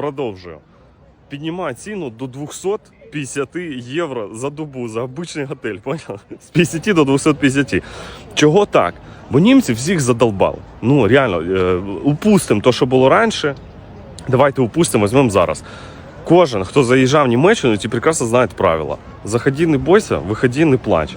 Продовжую. Піднімає ціну до 250 євро за добу за обичний готель, понял? З 50 до 250. Чого так? Бо німці всіх задолбали. Ну, реально, е, упустимо те, що було раніше. Давайте упустимо, візьмемо зараз. Кожен, хто заїжджав в Німеччину, ті прекрасно знають правила. Заходи, не бойся, виходи, не плач.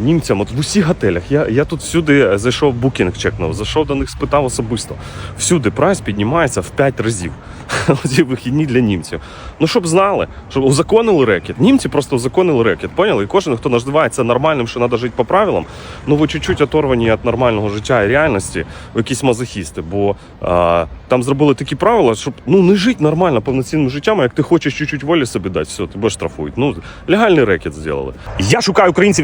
німцям, от в усіх готелях. Я, я тут всюди зайшов букінг чекнув, зайшов до них, спитав особисто. Всюди прайс піднімається в 5 разів. Ці вихідні для німців. Ну, щоб знали, щоб узаконили рекет. Німці просто узаконили рекет, поняли? І кожен, хто називається нормальним, що треба жити по правилам, ну ви чуть-чуть оторвані від нормального життя і реальності, ви якісь мазохісти. Бо а, там зробили такі правила, щоб ну не жити нормально повноцінним життям, а як ти хочеш чуть-чуть волі собі дати, все, тебе штрафують. Ну, легальний рекет зробили. Я шукаю українців,